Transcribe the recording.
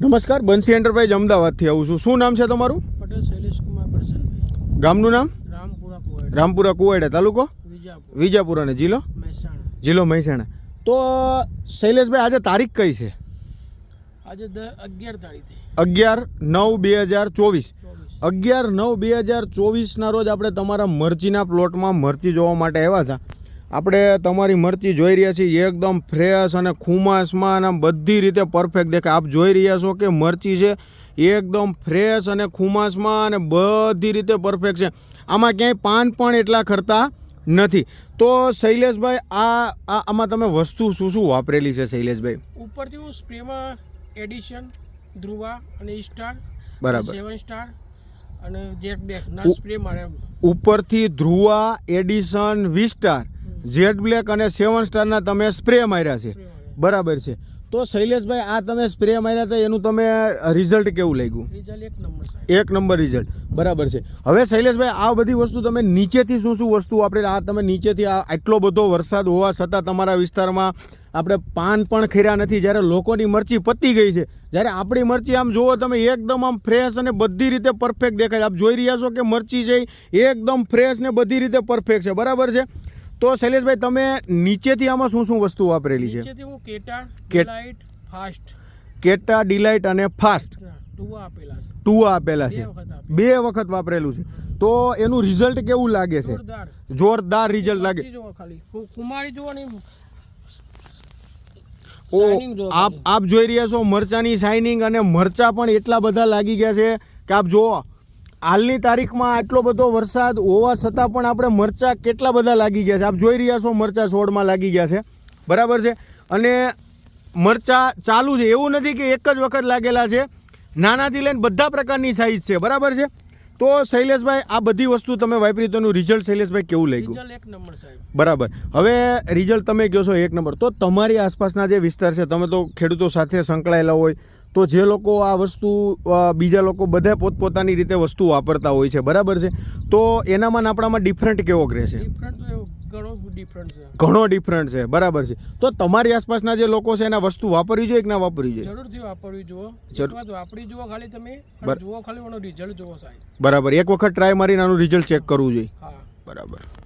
નમસ્કાર બંસી એન્ટરપ્રાઇઝ અમદાવાદથી આવું છું. શું નામ છે તમારું? પટેલ શૈલેષ કુમાર બરસનભાઈ ગામનું નામ? રામપુરા કુવાડ. રામપુરા કુવાડા તાલુકો? વિજાપુર. અને જિલ્લો? મહેસાણા. જિલ્લો મહેસાણા. તો શૈલેષભાઈ આજે તારીખ કઈ છે? આજે અગિયાર તારીખે. અગિયાર નવ બે હજાર ચોવીસ. ચોવીસ. અગિયાર નવ બે હજાર ચોવીસના રોજ આપણે તમારા મરચીના પ્લોટમાં મરચી જોવા માટે આવ્યા હતા. આપણે તમારી મરચી જોઈ રહ્યા છીએ એકદમ ફ્રેશ અને ખુમાસમાં અને બધી રીતે પરફેક્ટ દેખાય. આપ જોઈ રહ્યા છો કે મરચી છે એકદમ ફ્રેશ અને ખુમાસમાં અને બધી રીતે પરફેક્ટ છે. આમાં ક્યાંય પાન પણ એટલા ખરતા નથી. તો શૈલેષભાઈ આ આમાં તમે વસ્તુ શું શું વાપરેલી છે શૈલેષભાઈ? ઉપરથી હું સ્પ્રેમાં એડિશન ધ્રુવા અને સ્ટાર બરાબર. સેવન સ્ટાર અને જેક બ્લેક ના સ્પ્રે મારે ઉપરથી Dhruva edition Vistar Z black અને સેવન સ્ટારના તમે સ્પ્રે માર્યા છે. બરાબર છે. તો શૈલેષભાઈ આ તમે સ્પ્રે માર્યા હતા એનું તમે રિઝલ્ટ કેવું લાગ્યું? એક નંબર એક નંબર રિઝલ્ટ બરાબર છે. હવે શૈલેષભાઈ આ બધી વસ્તુ તમે નીચેથી શું શું વસ્તુ આપણે આ તમે નીચેથી આ આટલો બધો વરસાદ હોવા છતાં તમારા વિસ્તારમાં આપણે પાન પણ ખીરા નથી. જ્યારે લોકોની મરચી પતી ગઈ છે જ્યારે આપણી મરચી આમ જુઓ તમે એકદમ આમ ફ્રેશ અને બધી રીતે પરફેક્ટ દેખાય. આપ જોઈ રહ્યા છો કે મરચી છે એકદમ ફ્રેશ ને બધી રીતે પરફેક્ટ છે. બરાબર છે? તો શૈલેષભાઈ તમે નીચેથી આમાં શું શું વસ્તુ વાપરેલી છે? નીચેથી હું કેટા ડિલાઇટ ફાસ્ટ. કેટા ડિલાઇટ અને ફાસ્ટ. ટુવા આપેલા છે. ટુવા આપેલા બે છે વખત બે વખત વાપરેલું છે. તો એનું રિઝલ્ટ કેવું લાગે છે? જોરદાર. રિઝલ્ટ લાગે. કુમારી જુઓ ને ઓ આપ આપ જોઈ રહ્યા છો મરચાની શાઇનિંગ અને મરચા પણ એટલા બધા લાગી ગયા છે કે આપ જુઓ. હાલની તારીખમાં આટલો બધો વરસાદ હોવા છતાં પણ આપણે મરચા કેટલા બધા લાગી ગયા છે? આપ જોઈ રહ્યા છો મરચા છોડમાં લાગી ગયા છે. બરાબર છે? અને મરચા ચાલુ છે. એવું નથી કે એક જ વખત લાગેલા છે. નાનાથી લઈને બધા પ્રકારની સાઇઝ છે. બરાબર છે? તો શૈલેષભાઈ આ બધી વસ્તુ તમે વાપરી તો એનું રિઝલ્ટ શૈલેષભાઈ કેવું લાગ્યું? ગયું એક નંબર સાહેબ. બરાબર. હવે રિઝલ્ટ તમે કહો છો એક નંબર. તો તમારી આસપાસના જે વિસ્તાર છે તમે તો ખેડૂતો સાથે સંકળાયેલા હોય તો જે લોકો આ વસ્તુ બીજા લોકો બધા પોતપોતાની રીતે વસ્તુ વાપરતા હોય છે બરાબર છે? તો એનામાં આપણામાં ડિફરન્ટ કેવો રહેશે? ડિફરન્ટ ઘણો ડિફરન્ટ છે. ઘણો ડિફરન્ટ છે બરાબર છે. તો તમારી આસપાસના જે લોકો છે એના વસ્તુ વાપરવી જોઈએ કે ના વાપરવી જોઈએ? જરૂરથી વાપરવી જુઓ. જરૂર. વાપરી જુઓ ખાલી તમે જુઓ ખાલી એનો રિઝલ્ટ જુઓ સાહેબ. બરાબર. એક વખત ટ્રાય મારીને આનું રિઝલ્ટ ચેક કરવું જોઈએ. હા. બરાબર.